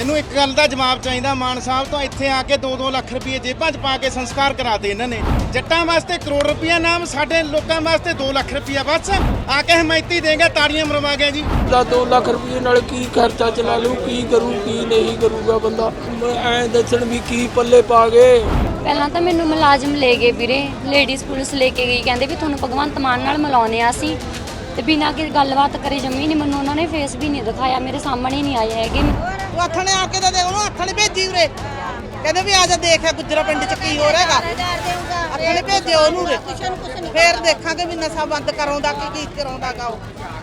ਮੈਨੂੰ ਇੱਕ ਗੱਲ ਦਾ ਜਵਾਬ ਚਾਹੀਦਾ ਮਾਨ ਸਾਹਿਬ ਤੋਂ ਇੱਥੇ ਆ ਕੇ 2-2 ਲੱਖ ਰੁਪਏ ਜੇਬਾਂ 'ਚ ਪਾ ਕੇ ਸੰਸਕਾਰ ਕਰਾਤੇ ਇਹਨਾਂ ਨੇ। ਜੱਟਾਂ ਵਾਸਤੇ ਕਰੋੜ ਰੁਪਇਆ ਨਾਮ ਸਾਡੇ ਲੋਕਾਂ ਵਾਸਤੇ 2 ਲੱਖ ਰੁਪਇਆ ਬਸ। ਆ ਕੇ ਹਮਾਇਤੀ ਦੇਗਾ ਤਾੜੀਆਂ ਮਰਵਾ ਗਿਆ ਜੀ। ਦਾ 2 ਲੱਖ ਰੁਪਏ ਨਾਲ ਕੀ ਖਰਚਾ ਚਲਾ ਲੂ ਕੀ ਕਰੂ ਕੀ ਨਹੀਂ ਕਰੂਗਾ ਬੰਦਾ? ਐ ਦੱਸਣ ਵੀ ਕੀ ਪੱਲੇ ਪਾ ਗਏ। ਪਹਿਲਾਂ ਤਾਂ ਮੈਨੂੰ ਮੁਲਾਜ਼ਮ ਲੈ ਗਏ ਵੀਰੇ ਲੇਡੀਜ਼ ਪੁਲਿਸ ਲੈ ਕੇ ਗਈ ਕਹਿੰਦੇ ਵੀ ਤੁਹਾਨੂੰ ਭਗਵੰਤ ਮਾਨ ਨਾਲ ਮਿਲਾਉਣੇ ਆ ਅਸੀਂ। ਤੇ ਬਿਨਾਂ ਕਿ ਗੱਲਬਾਤ ਕਰੇ ਜੰਮੀ ਨਹੀਂ ਮੈਨੂੰ ਉਹਨਾਂ ਨੇ ਫੇਸ ਵੀ ਨਹੀਂ ਦਿਖਾਇਆ ਮੇਰੇ ਸਾਹਮਣੇ ਹੀ ਨਹੀਂ ਆਏ ਹੈਗੇ। ਉਹ ਹੱਥ ਨੇ ਆ ਕੇ ਤਾਂ ਦੇ ਉਹਨੂੰ ਹੱਥ ਨੇ ਭੇਜੀ ਉਰੇ। ਕਹਿੰਦੇ ਵੀ ਆ ਜਾ ਦੇਖ ਗੁੱਜਰਾ ਪਿੰਡ ਚ ਕੀ ਹੋ ਰਿਹਾਗਾ ਹੱਥ ਨੇ ਭੇਜਿਓ ਉਹਨੂੰ ਉਰੇ। ਫੇਰ ਦੇਖਾਂਗੇ ਵੀ ਨਸ਼ਾ ਬੰਦ ਕਰਾਉਂਦਾ ਕਿ ਕੀ ਕਰਾਉਂਦਾਗਾ ਉਹ।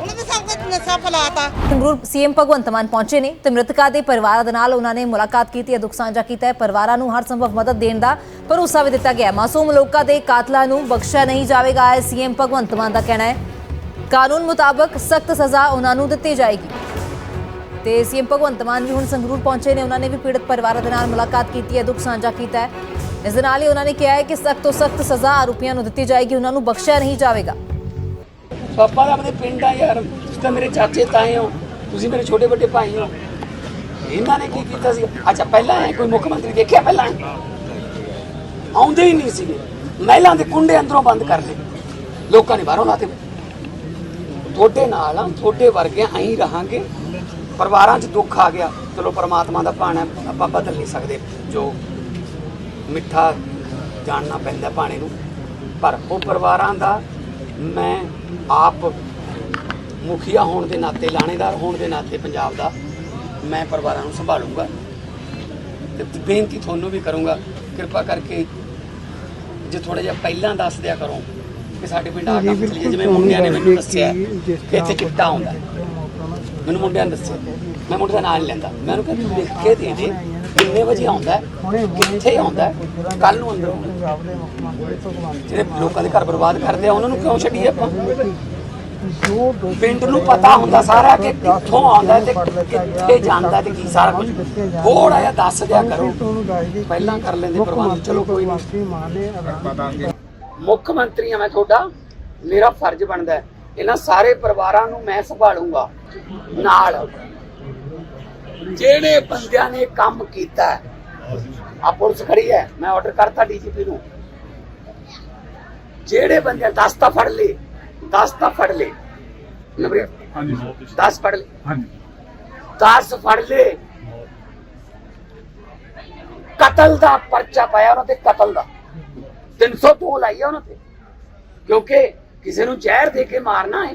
ਉਹਨੇ ਤਾਂ ਸਭ ਕੁਝ ਨਸ਼ਾ ਫਲਾਤਾ। ਸੰਗਰੂਰ ਸੀਐਮ ਭਗਵੰਤ ਮਾਨ ਪਹੁੰਚੇ ਨੇ ਤੇ ਮ੍ਰਿਤਕਾਂ ਦੇ ਪਰਿਵਾਰਾਂ ਦੇ ਨਾਲ ਉਹਨਾਂ ਨੇ ਮੁਲਾਕਾਤ ਕੀਤੀ ਹੈ, ਦੁੱਖ ਸਾਂਝਾ ਕੀਤਾ ਹੈ। ਪਰਿਵਾਰਾਂ ਨੂੰ ਹਰ ਸੰਭਵ ਮਦਦ ਦੇਣ ਦਾ ਭਰੋਸਾ ਵੀ ਦਿੱਤਾ ਗਿਆ। ਮਾਸੂਮ ਲੋਕਾਂ ਦੇ ਕਾਤਲਾਂ ਨੂੰ ਬਖਸ਼ਿਆ ਨਹੀਂ ਜਾਵੇਗਾ, ਇਹ ਸੀਐਮ ਭਗਵੰਤ ਮਾਨ ਦਾ ਕਹਿਣਾ ਹੈ। ਕਾਨੂੰਨ ਮੁਤਾਬਕ ਸਖਤ ਸਜ਼ਾ ਉਹਨਾਂ ਨੂੰ ਦਿੱਤੀ ਜਾਏਗੀ। ਤੇ ਸੀਐਮ ਭਗਵੰਤ ਮਾਨ ਵੀ ਹੁਣ ਸੰਗਰੂਰ ਪਹੁੰਚੇ ਨੇ, ਉਹਨਾਂ ਨੇ ਵੀ ਪੀੜਤ ਪਰਿਵਾਰਾਂ ਦੇ ਨਾਲ ਮੁਲਾਕਾਤ ਕੀਤੀ ਹੈ, ਦੁੱਖ ਸਾਂਝਾ ਕੀਤਾ ਹੈ। ਇਸ ਦੇ ਨਾਲ ਹੀ ਉਹਨਾਂ ਨੇ ਕਿਹਾ ਹੈ ਕਿ ਸਖਤ ਤੋਂ ਸਖਤ ਸਜ਼ਾ ਆਰੋਪੀਆਂ ਨੂੰ ਦਿੱਤੀ ਜਾਏਗੀ, ਉਹਨਾਂ ਨੂੰ ਬਖਸ਼ਿਆ ਨਹੀਂ ਜਾਵੇਗਾ। ਪਾਪਾ ਦਾ ਆਪਣੇ ਪਿੰਡ ਆ ਯਾਰ, ਤੁਸੀਂ ਤਾਂ ਮੇਰੇ ਚਾਚੇ ਤਾਏ ਹੋ, ਤੁਸੀਂ ਮੇਰੇ ਛੋਟੇ ਵੱਡੇ ਭਾਈ ਹੋ। ਇਹਨਾਂ ਨੇ ਕੀ ਕੀਤਾ ਸੀ? ਅੱਛਾ, ਪਹਿਲਾਂ ਕੋਈ ਮੁੱਖ ਮੰਤਰੀ ਦੇਖਿਆ ਪਹਿਲਾਂ? ਆਉਂਦੇ ਹੀ ਨਹੀਂ ਸੀਗੇ। ਮਹਿਲਾਂ ਦੇ ਕੁੰਡੇ ਅੰਦਰੋਂ ਬੰਦ ਕਰ ਲਏ। ਲੋਕਾਂ ਨੇ ਬਾਹਰੋਂ ਲਾਤੇ ਤੁਹਾਡੇ ਨਾਲ ਆ, ਤੁਹਾਡੇ ਵਰਗੇ ਐਂ ਰਹਾਂਗੇ। ਪਰਿਵਾਰਾਂ 'ਚ ਦੁੱਖ ਆ ਗਿਆ ਚਲੋ ਪਰਮਾਤਮਾ ਦਾ ਭਾਣਾ ਆਪਾਂ ਬਦਲ ਨਹੀਂ ਸਕਦੇ ਜੋ ਮਿੱਠਾ ਜਾਣਨਾ ਪੈਂਦਾ ਪਾਣੀ ਨੂੰ। ਪਰ ਉਹ ਪਰਿਵਾਰਾਂ ਦਾ ਮੈਂ ਆਪ ਮੁਖੀਆ ਹੋਣ ਦੇ ਨਾਤੇ ਲਾਣੇਦਾਰ ਹੋਣ ਦੇ ਨਾਤੇ ਪੰਜਾਬ ਦਾ ਮੈਂ ਪਰਿਵਾਰਾਂ ਨੂੰ ਸੰਭਾਲੂੰਗਾ ਤੇ ਬੇਨਤੀ ਤੁਹਾਨੂੰ ਵੀ ਕਰੂੰਗਾ ਕਿਰਪਾ ਕਰਕੇ ਜੇ ਥੋੜਾ ਜਿਹਾ ਪਹਿਲਾਂ ਦੱਸ ਦਿਆ ਕਰੋ ਕਿ ਸਾਡੇ ਪਿੰਡ ਆ ਚੱਲੀਏ ਜਿਵੇਂ ਮੁੰਡਿਆਂ ਨੇ ਮੈਨੂੰ ਦੱਸਿਆ ਕਿ ਇੱਥੇ ਚਿੱਟਾ ਆਉਂਦਾ ਮੈਨੂੰ ਮੁੰਡਿਆਂ ਨੇ ਦੱਸਿਆ। ਮੈਂ ਮੁੰਡੇ ਦਾ ਨਾਂ ਨਹੀਂ ਲੈਂਦਾ। ਮੈਂ ਉਹਨੂੰ ਕਹਿੰਦਾ, ਲਿਖ ਕੇ ਦੇ ਦੇ ਕਿੰਨੇ ਵਜੇ ਆਉਂਦਾ ਕਿੱਥੇ ਆਉਂਦਾ ਕੱਲ ਨੂੰ ਅੰਦਰ ਜਿਹੜੇ ਲੋਕਾਂ ਦੇ ਘਰ ਬਰਬਾਦ ਕਰਦੇ ਆ, ਉਹਨਾਂ ਨੂੰ ਕਿਉਂ ਛੱਡੀਏ ਆਪਾਂ? ਪਿੰਡ ਨੂੰ ਪਤਾ ਹੁੰਦਾ ਸਾਰਾ ਕਿ ਕਿੱਥੋਂ ਆਉਂਦਾ ਤੇ ਕਿੱਥੇ ਜਾਂਦਾ ਤੇ ਕੀ ਸਾਰਾ ਕੁਝ। ਥੋੜਾ ਜਿਹਾ ਦੱਸ ਦਿਆ ਕਰੋ। ਪਹਿਲਾਂ ਕਰ ਲੈਂਦੇ ਪ੍ਰਬੰਧ। ਚਲੋ ਕੋਈ ਨਹੀਂ ਮੁੱਖ ਮੰਤਰੀ ਆ ਮੈਂ ਤੁਹਾਡਾ। ਮੇਰਾ ਫਰਜ਼ ਬਣਦਾ ਇਹਨਾਂ ਸਾਰੇ ਪਰਿਵਾਰਾਂ ਨੂੰ ਮੈਂ ਸੰਭਾਲੂਗਾ। ਨਾਲ। ਜਿਹੜੇ ਬੰਦਿਆਂ ਨੇ ਕੰਮ ਕੀਤਾ ਆ ਪੁਲਿਸ ਖੜੀ ਹੈ ਮੈਂ ਆਰਡਰ ਕਰਤਾ ਡੀਜੀਪੀ ਨੂੰ। ਜਿਹੜੇ ਬੰਦੇ 10 ਤਾਂ ਫੜ ਲਏ 10 ਤਾਂ ਫੜ ਲਏ। ਨੰਬਰ ਹਾਂਜੀ 10 ਫੜ ਲਏ। ਹਾਂਜੀ। 10 ਫੜ ਲਏ। ਕਤਲ ਦਾ ਪਰਚਾ ਪਾਇਆ ਉਹਨਾਂ ਤੇ ਕਤਲ ਦਾ। 302 ਲਾਈ ਆ ਉਹਨਾਂ ਤੇ। ਕਿਉਂਕਿ ਕਿਸੇ ਨੂੰ ਜ਼ਹਿਰ ਦੇ ਕੇ ਮਾਰਨਾ ਹੈ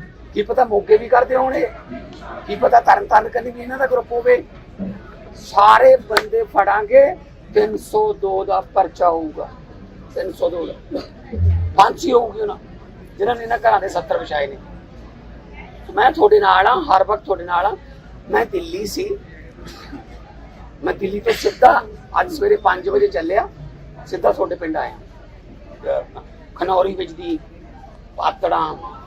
ਕੀ ਪਤਾ ਮੋਗੇ ਵੀ ਕਰਦੇ ਹੋਣੇ ਕੀ ਪਤਾ ਤਰਨ ਤਾਰਨ ਕੰਨੀ ਵੀ ਇਹਨਾਂ ਦਾ ਗਰੁੱਪ ਹੋਵੇ? ਸਾਰੇ ਬੰਦੇ ਫੜਾਂਗੇ 302 ਦਾ ਪਰਚਾ ਹੋਊਗਾ। 302 ਦਾ ਫਾਂਸੀ ਹੋਊਗੀ ਉਹਨਾਂ। ਜਿਨ੍ਹਾਂ ਨੇ ਇਹਨਾਂ ਘਰਾਂ ਦੇ 70 ਵਿਛਾਏ ਨੇ। ਮੈਂ ਤੁਹਾਡੇ ਨਾਲ ਆ ਹਰ ਵਕਤ ਤੁਹਾਡੇ ਨਾਲ ਆ ਮੈਂ ਦਿੱਲੀ ਸੀ। ਮੈਂ ਦਿੱਲੀ ਤੋਂ ਸਿੱਧਾ ਅੱਜ ਸਵੇਰੇ 5 ਵਜੇ ਚੱਲਿਆ। ਸਿੱਧਾ ਤੁਹਾਡੇ ਪਿੰਡ ਆਇਆ। ਖਨੌਰੀ ਵਿੱਚ ਦੀ ਪਾਤੜਾ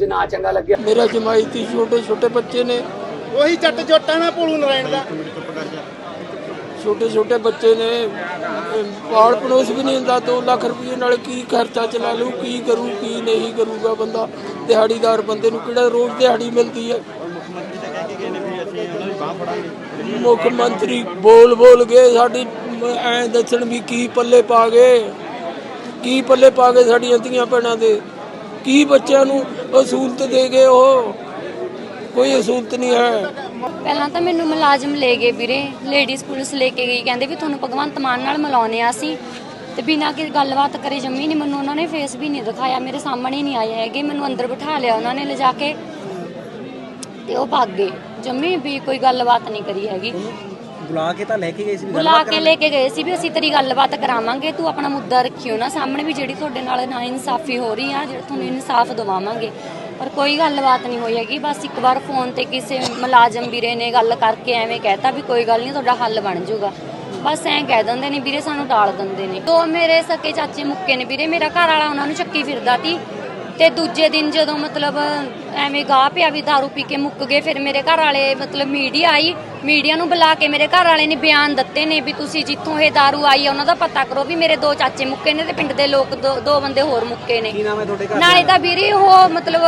ਜੇ ਨਾ ਚੰਗਾ ਲੱਗਿਆ। ਮੇਰਾ ਜਮਾਈ ਤੀ ਛੋਟੇ ਛੋਟੇ ਬੱਚੇ ਨੇ। ਉਹੀ ਜੱਟ ਜੋਟਾਂ ਨਾਲ ਭੋਲੂ ਨਰਾਇਣ ਦਾ। ਛੋਟੇ ਛੋਟੇ ਬੱਚੇ ਨੇ। ਪਾਲ ਪੜੋਸ ਵੀ ਨਹੀਂ ਹੁੰਦਾ 2 ਲੱਖ ਰੁਪਏ ਨਾਲ ਕੀ ਖਰਚਾ ਚਲਾ ਲੂ ਕੀ ਕਰੂ ਕੀ ਨਹੀਂ ਕਰੂਗਾ ਬੰਦਾ। ਦਿਹਾੜੀਦਾਰ ਬੰਦੇ ਨੂੰ ਕਿਹੜਾ ਰੋਜ਼ ਦਿਹਾੜੀ ਮਿਲਦੀ ਹੈ? ਮੁੱਖ ਮੰਤਰੀ ਬੋਲ ਬੋਲ ਕੇ ਸਾਡੀ ਐ ਦੱਸਣ ਵੀ ਕੀ ਪੱਲੇ ਪਾ ਗਏ। ਕੀ ਪੱਲੇ ਪਾ ਗਏ ਸਾਡੀਆਂ ਧੀਆਂ ਭੈਣਾਂ ਦੇ? ਕੀ ਬੱਚਿਆਂ ਨੂੰ ਅਸੂਲਤ ਦੇ ਗਏ ਉਹ। ਕੋਈ ਅਸੂਲਤ ਨਹੀਂ ਹੈ। ਪਹਿਲਾਂ ਤਾਂ ਮੈਨੂੰ ਮੁਲਾਜ਼ਮ ਲੈ ਗਏ ਵੀਰੇ। ਲੇਡੀਜ਼ ਪੁਲਿਸ ਲੈ ਕੇ ਗਈ। ਕਹਿੰਦੇ ਵੀ ਤੁਹਾਨੂੰ ਭਗਵੰਤ ਮਾਨ ਨਾਲ ਮਿਲਾਉਣੇ ਆ ਅਸੀਂ। ਤੇ ਬਿਨਾਂ ਕਿ ਗੱਲਬਾਤ ਕਰੇ ਜੰਮੀ ਨਹੀਂ। ਮੈਨੂੰ ਉਹਨਾਂ ਨੇ ਫੇਸ ਵੀ ਨਹੀਂ ਦਿਖਾਇਆ। ਮੇਰੇ ਸਾਹਮਣੇ ਨਹੀਂ ਆਏ ਹੈਗੇ। ਮੈਨੂੰ ਅੰਦਰ ਬਿਠਾ ਲਿਆ ਉਹਨਾਂ ਨੇ ਲਿਜਾ ਕੇ। ਤੇ ਉਹ ਭੱਗ ਗਏ। ਜੰਮੀ ਵੀ ਕੋਈ ਗੱਲਬਾਤ ਨਹੀਂ ਕਰੀ ਹੈਗੀ। ਬੁਲਾ ਕੇ ਤਾਂ ਲੈ ਕੇ ਗਏ ਸੀ ਵੀ ਬੁਲਾ ਕੇ ਲੈ ਕੇ ਗਏ ਸੀ ਵੀ ਅਸੀਂ ਤੇਰੀ ਗੱਲਬਾਤ ਕਰਾਵਾਂਗੇ ਤੂੰ ਆਪਣਾ ਮੁੱਦਾ ਰੱਖਿਓ ਨਾ ਸਾਹਮਣੇ ਵੀ ਜਿਹੜੀ ਤੁਹਾਡੇ ਨਾਲ ਨਾ ਇਨਸਾਫੀ ਹੋ ਰਹੀ ਆ ਜਿਹੜਾ ਤੁਹਾਨੂੰ ਇਨਸਾਫ ਦਿਵਾਵਾਂਗੇ। ਪਰ ਕੋਈ ਗੱਲਬਾਤ ਨਹੀਂ ਹੋਈ ਹੈਗੀ ਬਸ ਇੱਕ ਵਾਰ ਫੋਨ ਤੇ ਕਿਸੇ ਮੁਲਾਜ਼ਮ ਵੀਰੇ ਨੇ ਗੱਲ ਕਰਕੇ ਐਵੇਂ ਕਹਿਤਾ ਵੀ ਕੋਈ ਗੱਲ ਨਹੀਂ ਤੁਹਾਡਾ ਹੱਲ ਬਣ ਜਾਊਗਾ। ਬਸ ਐਂ ਕਹਿ ਦਿੰਦੇ ਨੇ ਵੀਰੇ ਸਾਨੂੰ ਟਾਲ ਦਿੰਦੇ ਨੇ। ਦੋ ਮੇਰੇ ਸਕੇ ਚਾਚੇ ਮੁੱਕੇ ਨੇ ਵੀਰੇ ਮੇਰਾ ਘਰ ਵਾਲਾ ਉਹਨਾਂ ਨੂੰ ਚੱਕੀ ਫਿਰਦਾ ਸੀ ਤੇ ਦੂਜੇ ਦਿਨ ਜਦੋਂ ਮਤਲਬ ਐਵੇਂ ਗਾਹ ਪਿਆ ਵੀ दारू ਪੀ ਕੇ ਮੁੱਕ ਗਏ ਫਿਰ ਮੇਰੇ ਘਰ ਵਾਲੇ ਮਤਲਬ ਮੀਡੀਆ ਆਈ ਮੀਡੀਆ ਨੂੰ ਬੁਲਾ ਕੇ ਮੇਰੇ ਘਰ ਵਾਲੇ ਨੇ ਬਿਆਨ ਦਿੱਤੇ ਨੇ ਵੀ ਤੁਸੀਂ ਜਿੱਥੋਂ ਇਹ दारू ਆਈ ਆ ਉਹਨਾਂ ਦਾ ਪਤਾ ਕਰੋ ਵੀ ਮੇਰੇ ਦੋ ਚਾਚੇ ਮੁੱਕੇ ਨੇ ਤੇ ਪਿੰਡ ਦੇ ਲੋਕ ਦੋ ਦੋ ਬੰਦੇ ਹੋਰ ਮੁੱਕੇ ਨੇ ਕੀ ਨਾਮ ਹੈ ਤੁਹਾਡੇ ਘਰ ਨਾਲੇ ਤਾਂ ਵੀਰੇ ਉਹ ਮਤਲਬ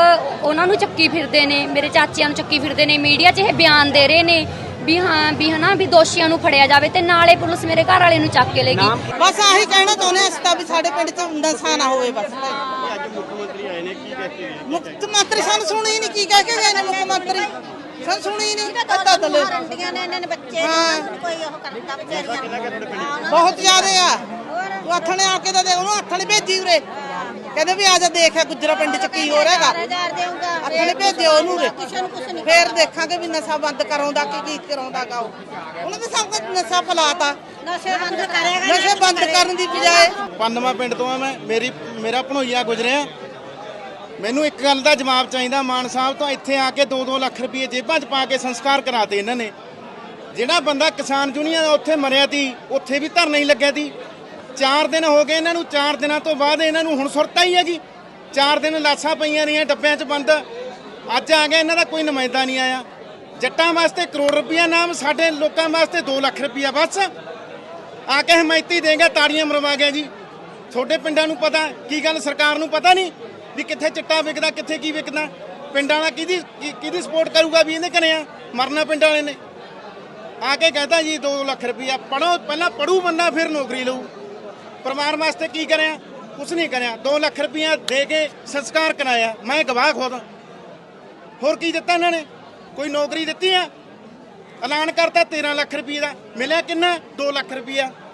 ਉਹਨਾਂ ਨੂੰ ਚੱਕੀ ਫਿਰਦੇ ਨੇ ਮੇਰੇ ਚਾਚਿਆਂ ਨੂੰ ਚੱਕੀ ਫਿਰਦੇ ਨੇ ਮੀਡੀਆ 'ਚ ਇਹ ਬਿਆਨ ਦੇ ਰਹੇ ਨੇ ਵੀ ਹਾਂ ਵੀ ਹਨਾ ਵੀ ਦੋਸ਼ੀਆਂ ਨੂੰ ਫੜਿਆ ਜਾਵੇ ਤੇ ਨਾਲੇ ਪੁਲਿਸ ਮੇਰੇ ਘਰ ਵਾਲੇ ਨੂੰ ਚੱਕ ਕੇ ਲੈ ਨਾਮ ਗਈ ਬਸ ਆਹੀ ਕਹਿਣਾ ਚਾਹੁੰਦੇ ਹਾਂ ਅਸੀਂ ਤਾਂ ਵੀ ਸਾਡੇ ਪਿੰਡ 'ਚ ਨਸ਼ਾ ਨਾ ਹੋਵੇ ਬਸ ਮੁੱਖ ਮੰਤਰੀ, ਸਾਨੂੰ ਸੁਣੀ ਨਹੀਂ ਕੀ ਕਹਿ ਕੇ ਗਏ ਨੇ ਮੁੱਖ ਮੰਤਰੀ। ਸਾਨੂੰ ਸੁਣੀ ਨਹੀਂ ਪਤਾ ਤਲੇ ਰੰਡੀਆਂ ਨੇ ਇਹਨਾਂ ਨੇ ਬੱਚੇ ਹਾਂ। ਕੋਈ ਉਹ ਕਰਦਾ ਵਿਚਾਰੀਆਂ ਬਹੁਤ ਜ਼ਿਆਦੇ ਆ। ਤੂੰ ਆਥਣੇ ਆ ਕੇ ਤਾਂ ਦੇਖ ਉਹਨੂੰ ਆਥਣੇ ਭੇਜੀ ਉਰੇ। ਕਹਿੰਦੇ ਵੀ ਆ ਜਾ ਦੇਖ ਆ ਗੁੱਜਰਾ ਪਿੰਡ 'ਚ ਕੀ ਹੋ ਰਿਹਾਗਾ ਹਜ਼ਾਰ ਆਥਣੇ ਭੇਜਿਓ ਉਹਨੂੰ ਉਰੇ। ਫੇਰ ਦੇਖਾਂਗੇ ਵੀ ਨਸ਼ਾ ਬੰਦ ਕਰਾਉਂਦਾ ਕਿ ਕੀ ਕਰਾਉਂਦਾਗਾ ਉਹ। ਉਹਨਾਂ ਤਾਂ ਸਭ ਕੁਝ ਨਸ਼ਾ ਫਲਾਤਾ। ਨਸ਼ੇ ਬੰਦ ਕਰੇਗਾ ਨਸ਼ੇ ਬੰਦ ਕਰਨ ਦੀ ਬਜਾਏ ਪੰਨਵਾ ਪਿੰਡ ਤੋਂ ਆ ਮੈਂ। ਮੇਰੀ, ਮੇਰਾ ਭਣੋਈਆ ਗੁਜਰਿਆ। ਮੈਨੂੰ ਇੱਕ ਗੱਲ ਦਾ ਜਵਾਬ ਚਾਹੀਦਾ, ਮਾਨ ਸਾਹਿਬ ਤੋਂ ਇੱਥੇ ਆ ਕੇ 2-2 ਲੱਖ ਰੁਪਏ ਜੇਬਾਂ 'ਚ ਪਾ ਕੇ ਸੰਸਕਾਰ ਕਰਾਤੇ ਇਹਨਾਂ ਨੇ। ਜਿਹੜਾ ਬੰਦਾ ਕਿਸਾਨ ਯੂਨੀਅਨ ਉੱਥੇ ਮਰਿਆ ਤੀ, ਉੱਥੇ ਵੀ ਧਰਨਾ ਹੀ ਲੱਗਿਆ ਤੀ। 4 ਦਿਨ ਹੋ ਗਏ ਇਹਨਾਂ ਨੂੰ 4 ਦਿਨਾਂ ਤੋਂ ਬਾਅਦ ਇਹਨਾਂ ਨੂੰ ਹੁਣ ਸੁਰਤਾ ਹੀ ਹੈ ਜੀ 4 ਦਿਨ ਲਾਸ਼ਾਂ ਪਈਆਂ ਰਹੀਆਂ ਡੱਬਿਆਂ 'ਚ ਬੰਦ। ਅੱਜ ਆ ਗਿਆ, ਇਹਨਾਂ ਦਾ ਕੋਈ ਨੁਮਾਇੰਦਾ ਨਹੀਂ ਆਇਆ। ਜੱਟਾਂ ਵਾਸਤੇ ਕਰੋੜ ਰੁਪਇਆ ਨਾਮ, ਸਾਡੇ ਲੋਕਾਂ ਵਾਸਤੇ 2 ਲੱਖ ਰੁਪਇਆ ਬਸ। ਆ ਕੇ ਹਮਾਇਤੀ ਦੇਗਾ, ਤਾੜੀਆਂ ਮਰਵਾ ਗਿਆ ਜੀ। ਤੁਹਾਡੇ ਪਿੰਡਾਂ ਨੂੰ ਪਤਾ, ਕੀ ਗੱਲ ਸਰਕਾਰ ਨੂੰ ਪਤਾ ਨਹੀਂ? ਵੀ ਕਿੱਥੇ ਚਿੱਟਾ ਵਿਕਦਾ, ਕਿੱਥੇ ਕੀ ਵਿਕਦਾ? ਪਿੰਡਾਂ ਵਾਲਾ ਕਿਹਦੀ ਕਿਹਦੀ ਸਪੋਰਟ ਕਰੂਗਾ ਵੀ ਇਹਨੇ ਕਰਿਆ? ਆ ਮਰਨਾ ਪਿੰਡ ਵਾਲੇ ਨੇ। ਆ ਕੇ ਕਹਤਾ ਜੀ 2 ਲੱਖ ਰੁਪਇਆ ਪੜੋ ਪਹਿਲਾਂ ਪੜੂ ਬੰਦਾ, ਫਿਰ ਨੌਕਰੀ ਲਊ। ਪਰਿਵਾਰ ਵਾਸਤੇ ਕੀ ਕਰਿਆ? ਕੁਛ ਨਹੀਂ ਕਰਿਆ। 2 ਲੱਖ ਰੁਪਇਆ ਦੇ ਕੇ ਸੰਸਕਾਰ ਕਰਾਇਆ। ਮੈਂ ਗਵਾਹ ਖੁਦ। ਹੋਰ ਕੀ ਦਿੱਤਾ ਇਹਨਾਂ ਨੇ? ਕੋਈ ਨੌਕਰੀ ਦਿੱਤੀ ਆ? ਐਲਾਨ ਕਰਤਾ 13 ਲੱਖ ਰੁਪਏ ਦਾ। ਮਿਲਿਆ ਕਿੰਨਾ? 2 ਲੱਖ ਰੁਪਇਆ